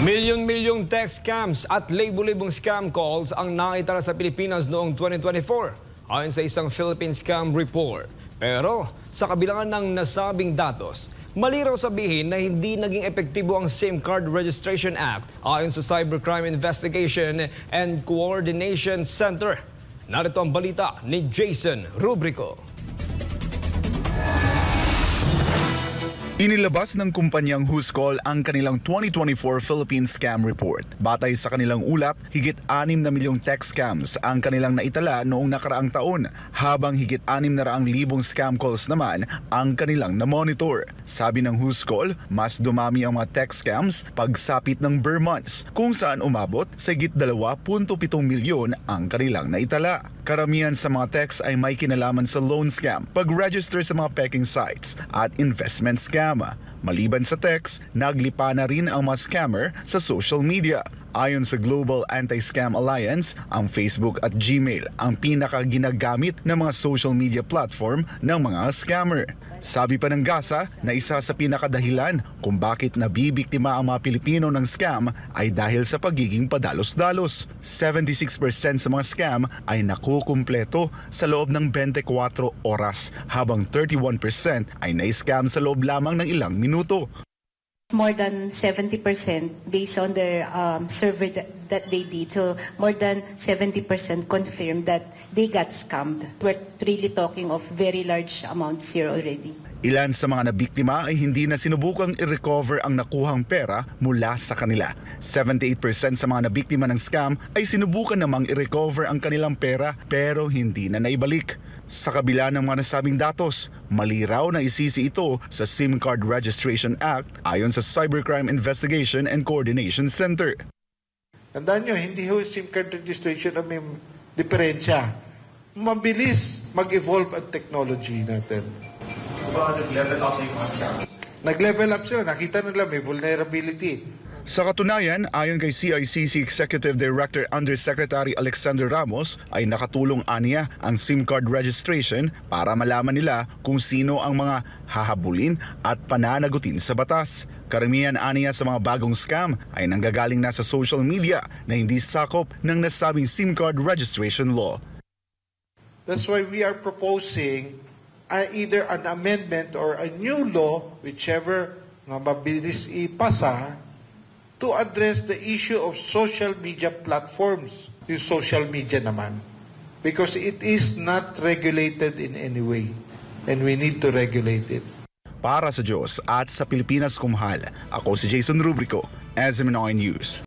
Milyon-milyong text scams at libo-libong scam calls ang nakitala sa Pilipinas noong 2024 ayon sa isang Philippine Scam Report. Pero sa kabilangan ng nasabing datos, mali raw sabihin na hindi naging epektibo ang SIM Card Registration Act ayon sa Cybercrime Investigation and Coordination Center. Narito ang balita ni Jason Rubrico. Inilabas ng kumpanyang Whoscall ang kanilang 2024 Philippine Scam Report. Batay sa kanilang ulat, higit 6 na milyong text scams ang kanilang naitala noong nakaraang taon, habang higit 6 na raang libong scam calls naman ang kanilang na-monitor. Sabi ng Whoscall, mas dumami ang mga text scams pagsapit ng Burr months, kung saan umabot sa higit 2.7 milyon ang kanilang naitala. Karamihan sa mga text ay may kinalaman sa loan scam, pag-register sa mga peking sites at investment scam. Alabama. Maliban sa text, naglipa na rin ang mga scammer sa social media. Ayon sa Global Anti-Scam Alliance, ang Facebook at Gmail ang pinaka-ginagamit ng mga social media platform ng mga scammer. Sabi pa ng GASA na isa sa pinakadahilan kung bakit nabibiktima ang mga Pilipino ng scam ay dahil sa pagiging padalos-dalos. 76% sa mga scam ay nakukumpleto sa loob ng 24 oras habang 31% ay na-scam sa loob lamang ng ilang minuto. More than 70% based on their um, survey that, that they did. So more than 70% confirmed that they got scammed. We're really talking of very large amounts here already. Ilan sa mga nabiktima ay hindi na sinubukang i-recover ang nakuhang pera mula sa kanila. 78% sa mga nabiktima ng scam ay sinubukan namang i-recover ang kanilang pera pero hindi na naibalik. Sa kabila ng mga nasabing datos, mali raw na isisi ito sa SIM Card Registration Act ayon sa Cybercrime Investigation and Coordination Center. Tandaan nyo, hindi ho SIM card registration ang may diferensya. Mabilis mag-evolve ang technology natin. Baka nag-level up yung mga. Nag-level up sila, nakita nila may vulnerability. Sa katunayan, ayon kay CICC Executive Director Undersecretary Alexander Ramos, ay nakatulong aniya ang SIM card registration para malaman nila kung sino ang mga hahabulin at pananagutin sa batas. Karamihan aniya sa mga bagong scam ay nanggagaling na sa social media na hindi sakop ng nasabing SIM card registration law. That's why we are proposing uh, either an amendment or a new law, whichever mabilis ipasa, to address the issue of social media platforms. Yung social media naman. Because it is not regulated in any way. And we need to regulate it. Para sa Diyos at sa Pilipinas kumhal, ako si Jason Rubrico, SMNI News.